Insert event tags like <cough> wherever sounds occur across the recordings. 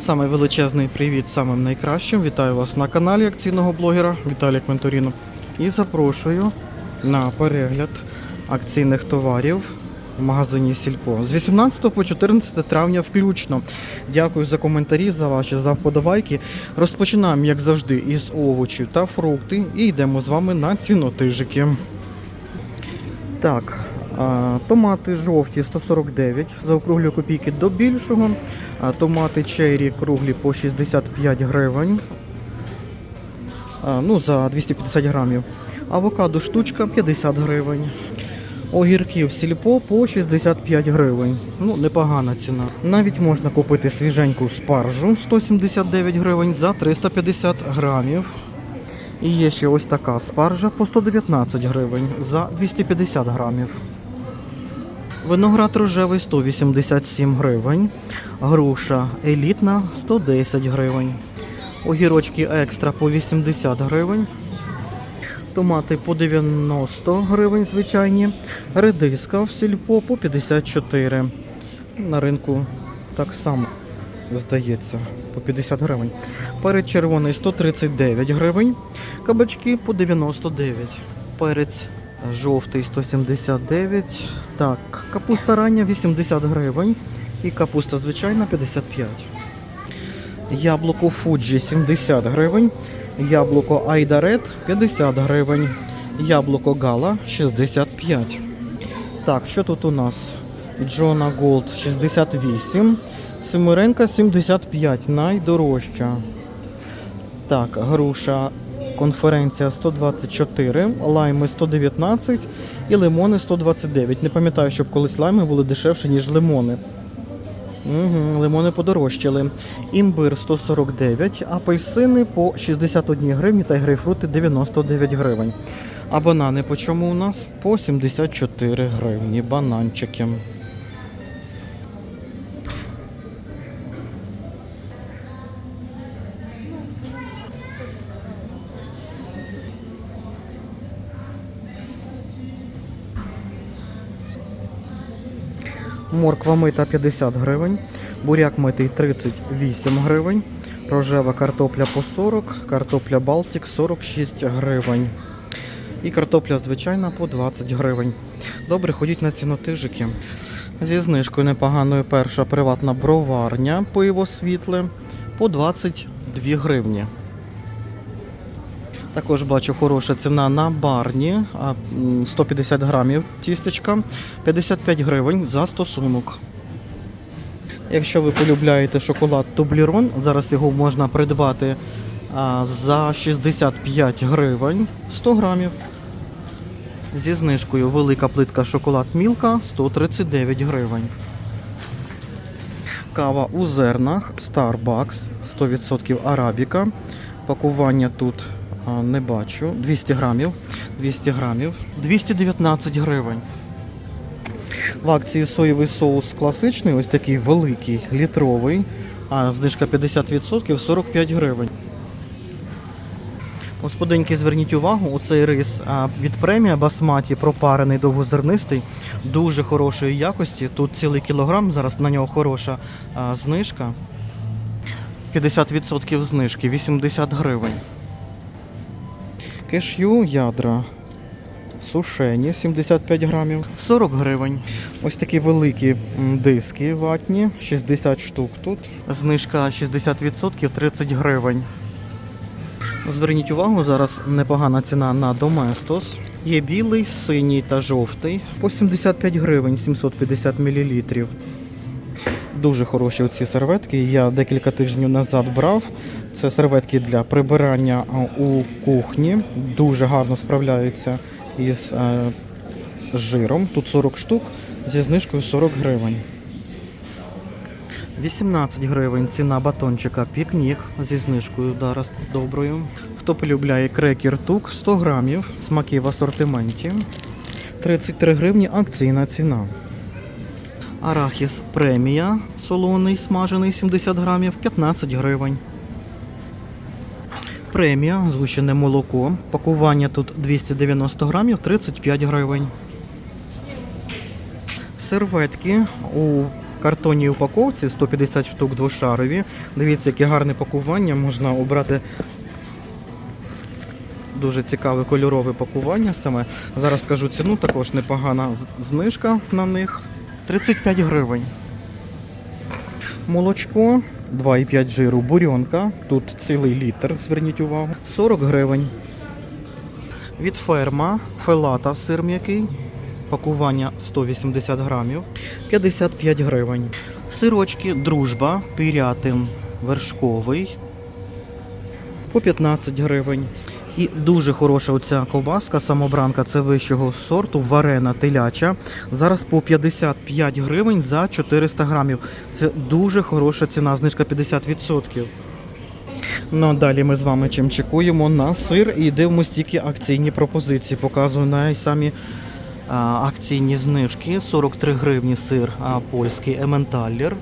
Саме величезний привіт самим найкращим. Вітаю вас на каналі акційного блогера Віталія Квенторіно. І запрошую на перегляд акційних товарів в магазині Сільпо з 18 по 14 травня включно. Дякую за коментарі, за ваші за вподобайки. Розпочинаємо, як завжди, із овочів та фрукти і йдемо з вами на цінотижики. Так, томати жовті 149, заокруглюю копійки до більшого. Томати черрі круглі по 65 гривень. Ну, за 250 грамів. Авокадо штучка 50 гривень. Огірків сільпо по 65 гривень. Ну, непогана ціна. Навіть можна купити свіженьку спаржу 179 гривень за 350 грамів. І є ще ось така спаржа по 119 гривень за 250 грамів. Виноград рожевий 187 гривень. Груша елітна 110 гривень. Огірочки екстра по 80 гривень. Томати по 90 гривень звичайні. Редиска в сільпо по 54. На ринку так само здається, по 50 гривень. Перець червоний 139 гривень. Кабачки по 99. Перець жовтий 179. Так, капуста рання 80 гривень. І капуста звичайна 55. Яблуко Фуджі 70 гривень. Яблуко Айдарет 50 гривень. Яблуко Гала 65. Так, що тут у нас? Джона Голд 68. Семиренка 75, найдорожча. Так, груша конференція 124, лайми 119 і лимони 129. Не пам'ятаю, щоб колись лайми були дешевші, ніж лимони. Угу, лимони подорожчали. Імбир 149, апельсини по 61 гривні та грейпфрути 99 гривень. А банани по чому у нас? По 74 гривні. Бананчики. Морква мита 50 гривень, буряк митий 38 гривень, рожева картопля по 40, картопля Балтік 46 гривень. І картопля звичайна по 20 гривень. Добре, ходіть на цінотижики. Зі знижкою непоганою перша приватна броварня пиво світле по 22 гривні. Також бачу хороша ціна на барні 150 грамів тістечка 55 гривень за стосунок. Якщо ви полюбляєте шоколад Тублірон, зараз його можна придбати за 65 гривень 100 грамів. Зі знижкою велика плитка шоколад Мілка 139 гривень. Кава у зернах Starbucks 100% арабіка. Пакування тут не бачу. 200 грамів. 200 грамів. 219 гривень. В акції соєвий соус класичний, ось такий великий, літровий. А знижка 50% 45 гривень. Господинки, зверніть увагу, оцей рис від премія басматі пропарений довгозернистий, дуже хорошої якості. Тут цілий кілограм, зараз на нього хороша знижка. 50% знижки, 80 гривень. Кешю ядра сушені 75 грамів, 40 гривень. Ось такі великі диски ватні, 60 штук тут. Знижка 60% 30 гривень. Зверніть увагу, зараз непогана ціна на Доместос. Є білий, синій та жовтий по 75 гривень 750 мл. Дуже хороші ці серветки. Я декілька тижнів назад брав. Це серветки для прибирання у кухні. Дуже гарно справляються із е, жиром. Тут 40 штук зі знижкою 40 гривень. 18 гривень ціна батончика пікнік зі знижкою зараз доброю. Хто полюбляє крекер тук 100 грамів, смаки в асортименті. 33 гривні акційна ціна. Арахіс премія солоний, смажений 70 грамів, 15 гривень. Премія, згущене молоко. Пакування тут 290 грамів, 35 гривень. Серветки у картонній упаковці 150 штук двошарові. Дивіться, яке гарне пакування. Можна обрати дуже цікаве кольорове пакування саме. Зараз скажу ціну, також непогана знижка на них. 35 гривень. Молочко 2,5 жиру, бурьонка. Тут цілий літр, зверніть увагу. 40 гривень. Від ферма фелата сир м'який. Пакування 180 грамів. 55 гривень. Сирочки дружба, пірятин вершковий. По 15 гривень. І дуже хороша оця ковбаска, самобранка, це вищого сорту, варена теляча. Зараз по 55 гривень за 400 грамів. Це дуже хороша ціна, знижка 50%. Ну а далі ми з вами чим чекуємо на сир і дивимося тільки акційні пропозиції. Показую найсамі акційні знижки. 43 гривні сир а, польський ементаллер,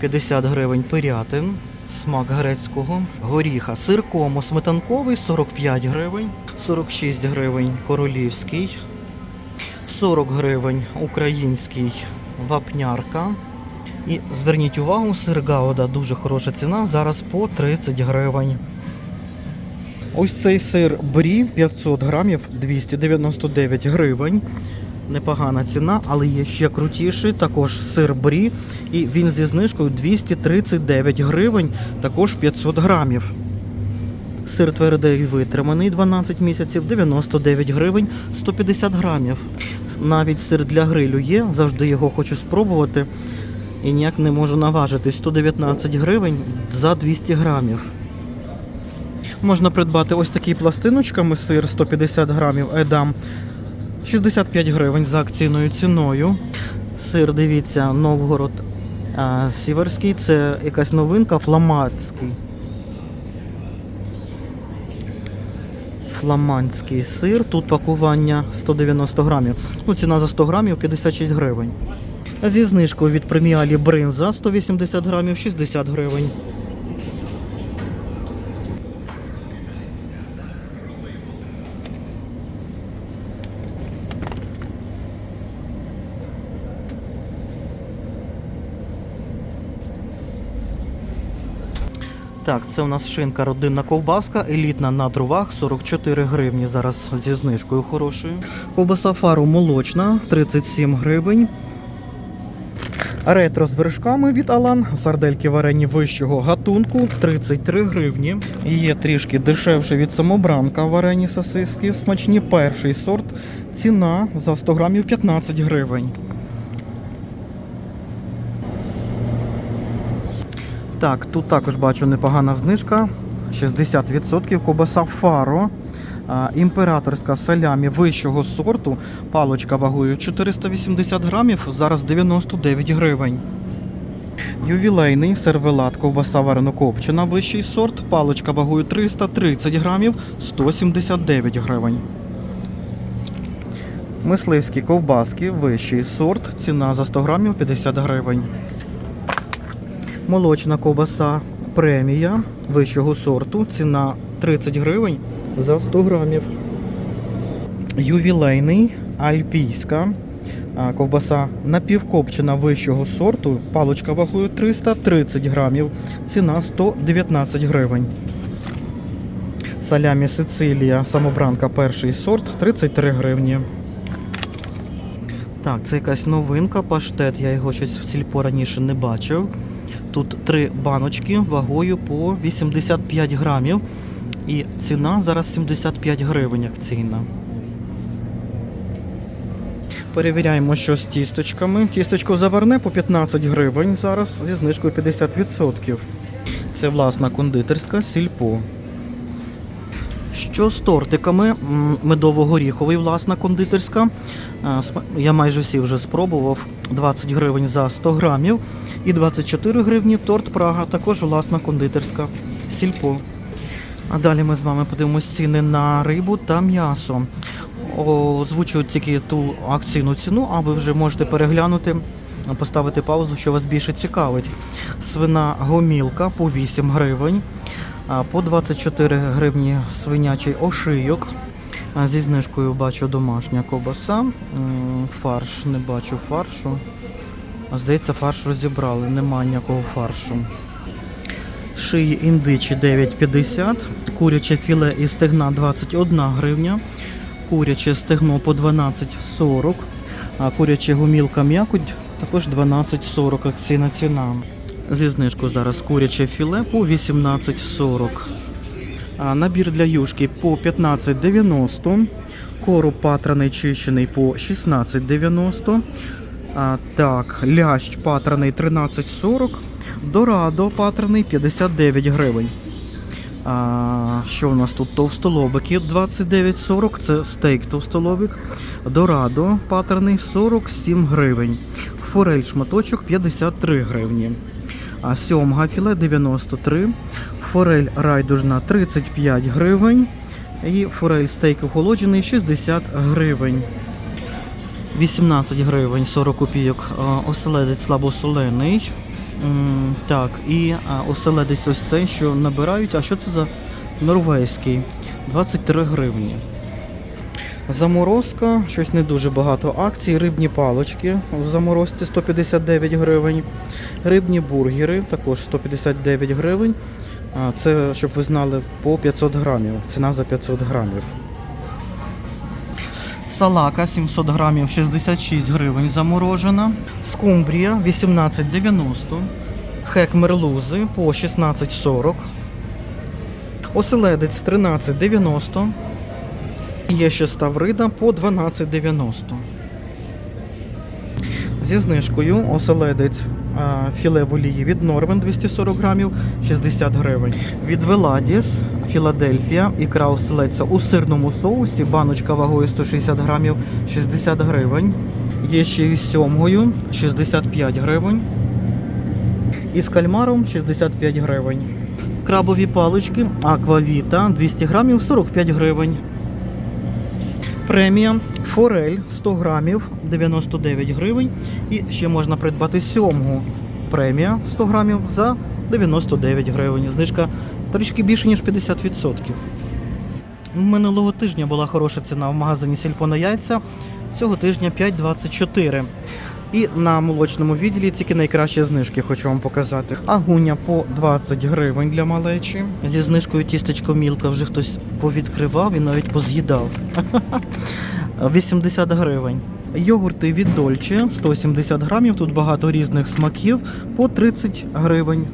50 гривень пирятин, смак грецького, горіха, сир комо сметанковий 45 гривень, 46 гривень королівський, 40 гривень український вапнярка. І зверніть увагу, сир Гауда дуже хороша ціна, зараз по 30 гривень. Ось цей сир брі 500 грамів 299 гривень. Непогана ціна, але є ще крутіший, також сир брі. І він зі знижкою 239 гривень, також 500 грамів. Сир твердий витриманий 12 місяців, 99 гривень, 150 грамів. Навіть сир для грилю є, завжди його хочу спробувати. І ніяк не можу наважитись. 119 гривень за 200 грамів. Можна придбати ось такі пластиночками сир 150 грамів Едам 65 гривень за акційною ціною. Сир, дивіться, Новгород а, Сіверський, це якась новинка, фламандський. Фламандський сир. Тут пакування 190 грамів. Ну, ціна за 100 грамів 56 гривень. Зі знижкою від преміалі бринза 180 грамів 60 гривень. Так, це у нас шинка родинна ковбаска, елітна на дровах 44 гривні. Зараз зі знижкою хорошою. Ковбаса фару молочна 37 гривень. Ретро з вершками від Алан, сардельки варені вищого гатунку 33 гривні. Є трішки дешевше від самобранка варені сосиски, смачні перший сорт. Ціна за 100 грамів 15 гривень. Так, тут також бачу непогана знижка. 60% ковбаса фаро. Імператорська салямі вищого сорту. Палочка вагою 480 грамів, зараз 99 гривень. Ювілейний сервелат ковбаса варено-копчена, вищий сорт. Палочка вагою 330 грамів, 179 гривень. Мисливські ковбаски, вищий сорт. Ціна за 100 грамів 50 гривень. Молочна ковбаса премія вищого сорту. Ціна 30 гривень за 100 грамів. Ювілейний альпійська. Ковбаса напівкопчена вищого сорту. Палочка вагою 330 грамів. Ціна 119 гривень. Салямі Сицилія, самобранка перший сорт 33 гривні. Так, це якась новинка, паштет. Я його щось в сільпо раніше не бачив. Тут три баночки вагою по 85 грамів. І ціна зараз 75 гривень акційна. Перевіряємо, що з тісточками. Тісточко заварне по 15 гривень зараз зі знижкою 50%. Це власна кондитерська сільпо. Що з тортиками? Медово-горіховий, власна кондитерська. Я майже всі вже спробував. 20 гривень за 100 грамів. І 24 гривні торт Прага, також власна кондитерська. Сільпо. А далі ми з вами подивимось ціни на рибу та м'ясо. Озвучують тільки ту акційну ціну, а ви вже можете переглянути, поставити паузу, що вас більше цікавить. Свина гомілка по 8 гривень, по 24 гривні свинячий ошийок. Зі знижкою бачу домашня ковбаса. Фарш не бачу фаршу. Здається, фарш розібрали, нема ніякого фаршу. Шиї індичі 9,50, куряче філе і стегна 21 гривня, куряче стегно по 12,40, а куряче гумілка м'якоть також 12,40 акційна ціна. Зі знижкою зараз куряче філе по 18,40. А набір для юшки по 15,90. Короб патраний чищений по 16,90. А, так, лящ патраний 13,40. Дорадо патраний 59 гривень. А, що у нас тут? Товстолобики 29,40. Це стейк товстолобик. Дорадо патраний 47 гривень. Форель шматочок 53 гривні. Сьомга філе 93. Форель райдужна 35 гривень. І форель стейк охолоджений 60 гривень. 18 гривень 40 копійок. Оселедець слабосолений. Так, і оселедець ось цей, що набирають. А що це за норвезький? 23 гривні. Заморозка, щось не дуже багато акцій. Рибні палочки в заморозці 159 гривень. Рибні бургери також 159 гривень. Це, щоб ви знали, по 500 грамів. Ціна за 500 грамів. Салака 700 грамів 66 гривень заморожена. Скумбрія 18,90. Хек мерлузи по 16,40. Оселедець 13,90. Є ще ставрида по 12,90. Зі знижкою оселедець філе в олії від Норвен 240 грамів 60 гривень. Від Веладіс Філадельфія ікра оселедця у сирному соусі, баночка вагою 160 грамів 60 гривень. Є ще і сьомгою 65 гривень. І з кальмаром 65 гривень. Крабові палички Аквавіта 200 грамів 45 гривень. Премія Форель 100 грамів 99 гривень. І ще можна придбати сьомгу. Премія 100 грамів за 99 гривень. Знижка трішки більше, ніж 50%. Минулого тижня була хороша ціна в магазині Сільпо на яйця. Цього тижня 5,24. І на молочному відділі тільки найкращі знижки хочу вам показати. Агуня по 20 гривень для малечі. Зі знижкою тістечко мілка вже хтось повідкривав і навіть поз'їдав. <laughs> 80 гривень. Йогурти від Дольче 170 грамів. Тут багато різних смаків по 30 гривень.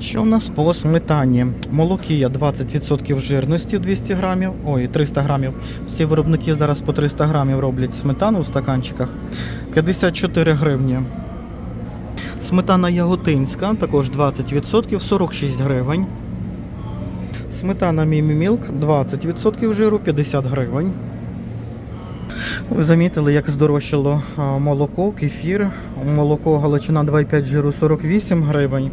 Що в нас по сметані? Молокія 20% жирності 200 грамів, ой, 300 грамів. Всі виробники зараз по 300 грамів роблять сметану в стаканчиках. 54 гривні. Сметана яготинська, також 20%, 46 гривень. Сметана Мімі Мілк 20% жиру, 50 гривень. Ви замітили, як здорожчало молоко, кефір. Молоко Галичина 2,5 жиру 48 гривень.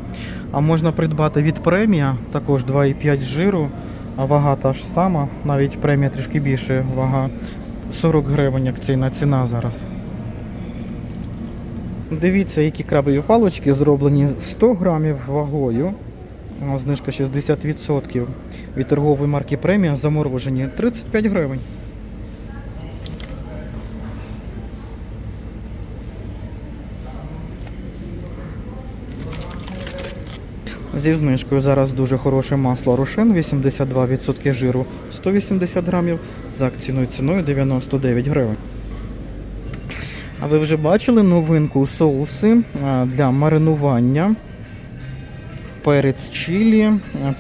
А можна придбати від премія, також 2,5 жиру, а вага та ж сама, навіть премія трішки більше, вага 40 гривень акційна ціна зараз. Дивіться, які крабові палочки зроблені 100 грамів вагою. Знижка 60% від торгової марки премія заморожені 35 гривень. Зі знижкою зараз дуже хороше масло Рошен, 82% жиру, 180 грамів, за акційною ціною 99 гривень. А ви вже бачили новинку соуси для маринування. Перець чилі,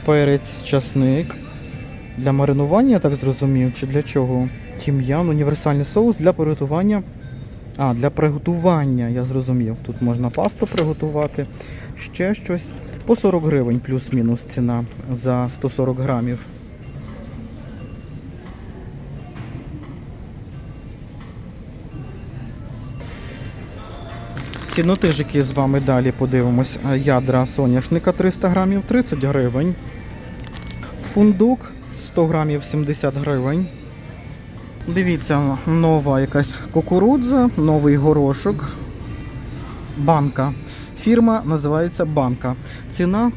перець часник. Для маринування, я так зрозумів, чи для чого? Тім'ян, універсальний соус для приготування. А, для приготування, я зрозумів. Тут можна пасту приготувати, ще щось. По 40 гривень плюс-мінус ціна за 140 грамів. Цінотижики з вами далі подивимось. Ядра соняшника 300 грамів 30 гривень. Фундук 100 грамів 70 гривень. Дивіться, нова якась кукурудза, новий горошок. Банка. Фірма називається Банка. Ціна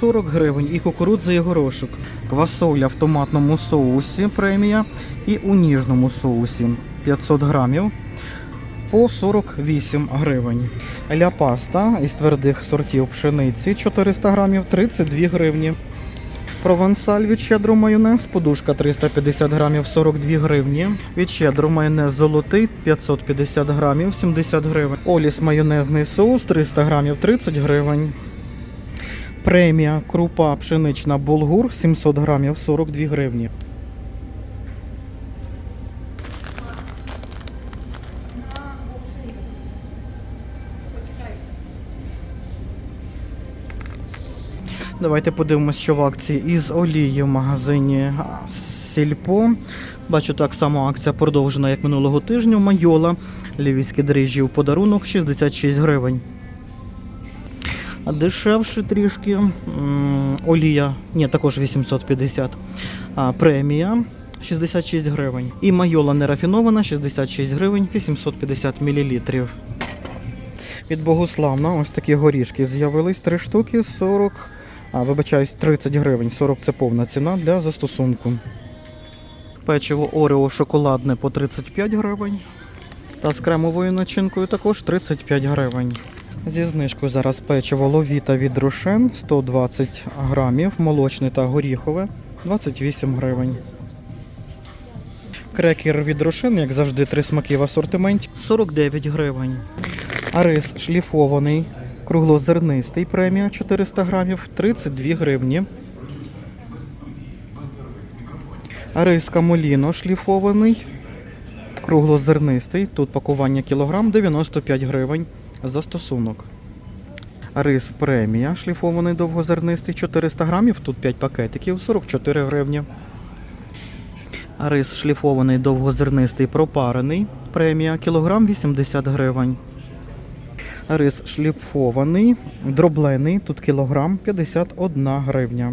40 гривень і кукурудза і горошок. Квасоля в томатному соусі премія і у ніжному соусі 500 грамів по 48 гривень. Ля паста із твердих сортів пшениці 400 грамів 32 гривні. Провансаль від щедро майонез, подушка 350 грамів 42 гривні. Від щедро майонез золотий 550 грамів 70 гривень. Оліс майонезний соус 300 грамів 30 гривень. Премія крупа пшенична булгур 700 грамів 42 гривні. Давайте подивимося, що в акції із олії в магазині Сільпо. Бачу, так само акція продовжена, як минулого тижня. Майола. Львівські дріжджі в подарунок 66 гривень. Дешевше трішки. Олія, ні, також 850. А, премія 66 гривень. І майола нерафінована 66 гривень 850 мл. Від Богославна ось такі горішки з'явились. Три штуки 40, а вибачаюсь, 30 гривень. 40 це повна ціна для застосунку. Печиво Орео шоколадне по 35 гривень. Та з кремовою начинкою також 35 гривень. Зі знижкою зараз печиво ловіта від Рошен 120 грамів, молочне та горіхове 28 гривень. Крекер від Рошен, як завжди, три смаки в асортименті 49 гривень. А рис шліфований, круглозернистий премія 400 грамів 32 гривні. А рис камоліно шліфований, круглозернистий, тут пакування кілограм 95 гривень за стосунок. Рис премія шліфований довгозернистий 400 грамів, тут 5 пакетиків 44 гривні. Рис шліфований довгозернистий пропарений премія кілограм 80 гривень. Рис шліфований, дроблений, тут кілограм 51 гривня.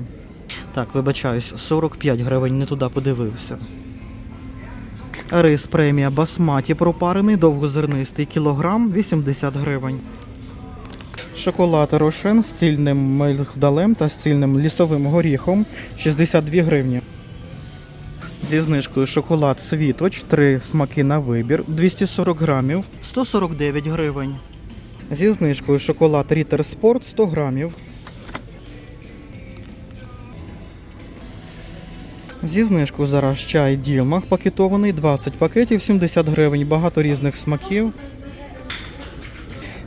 Так, вибачаюсь, 45 гривень, не туди подивився. Рис премія басматі пропарений, довгозернистий кілограм 80 гривень. Шоколад Рошен з цільним мигдалем та з цільним лісовим горіхом 62 гривні. Зі знижкою шоколад Світоч, 3 смаки на вибір, 240 грамів, 149 гривень. Зі знижкою шоколад Рітер Спорт 100 грамів. Зі знижкою зараз чай Ділмах пакетований 20 пакетів 70 гривень, багато різних смаків.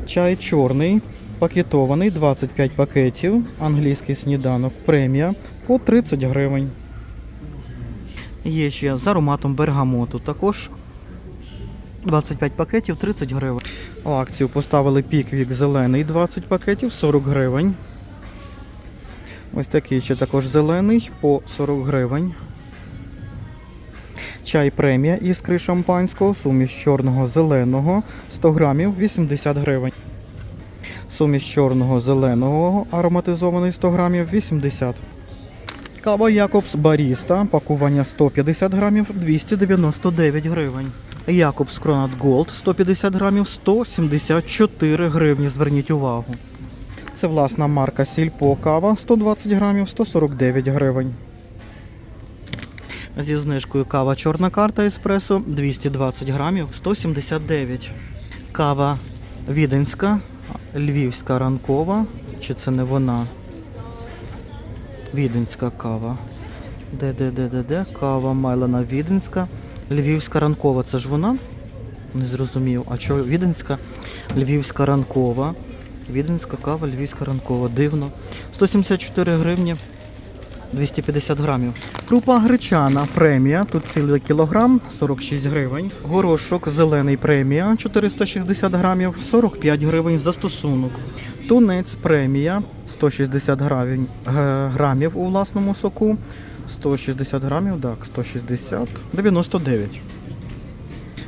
Чай чорний пакетований 25 пакетів, англійський сніданок премія по 30 гривень. Є ще з ароматом бергамоту, також 25 пакетів 30 гривень. Акцію поставили піквік зелений 20 пакетів 40 гривень. Ось такий ще також зелений по 40 гривень. Чай премія іскри шампанського, суміш чорного зеленого 100 грамів 80 гривень. Суміш чорного зеленого ароматизований 100 грамів 80. Кава Якобс Баріста, пакування 150 грамів 299 гривень. Якобс Кронат Голд 150 грамів 174 гривні. Зверніть увагу. Це власна марка Сільпо кава 120 грамів 149 гривень. Зі знижкою кава чорна карта еспресо 220 грамів 179. Кава віденська, львівська ранкова. Чи це не вона? Віденська кава. Де, де, де, де, де? Кава Майлана Віденська. Львівська ранкова, це ж вона? Не зрозумів. А що Віденська? Львівська ранкова. Віденська кава, львівська ранкова. Дивно. 174 гривні. 250 грамів. Крупа гречана премія. Тут цілий кілограм 46 гривень. Горошок зелений премія 460 грамів 45 гривень за стосунок. Тунець премія 160 гривень, грамів у власному соку. 160 грамів, так, 160, 99.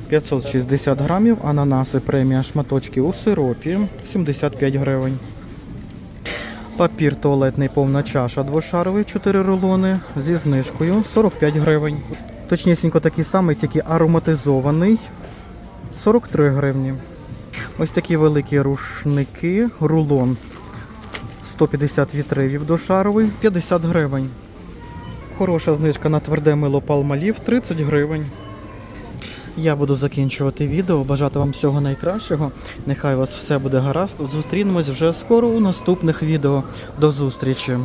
560 грамів, ананаси премія шматочки у сиропі 75 гривень. Папір туалетний повна чаша двошаровий 4 рулони зі знижкою 45 гривень. Точнісінько такий самий, тільки ароматизований 43 гривні. Ось такі великі рушники, рулон 150 вітривів дошаровий 50 гривень. Хороша знижка на тверде мило палмалів 30 гривень. Я буду закінчувати відео. Бажати вам всього найкращого. Нехай у вас все буде гаразд. Зустрінемось вже скоро у наступних відео. До зустрічі!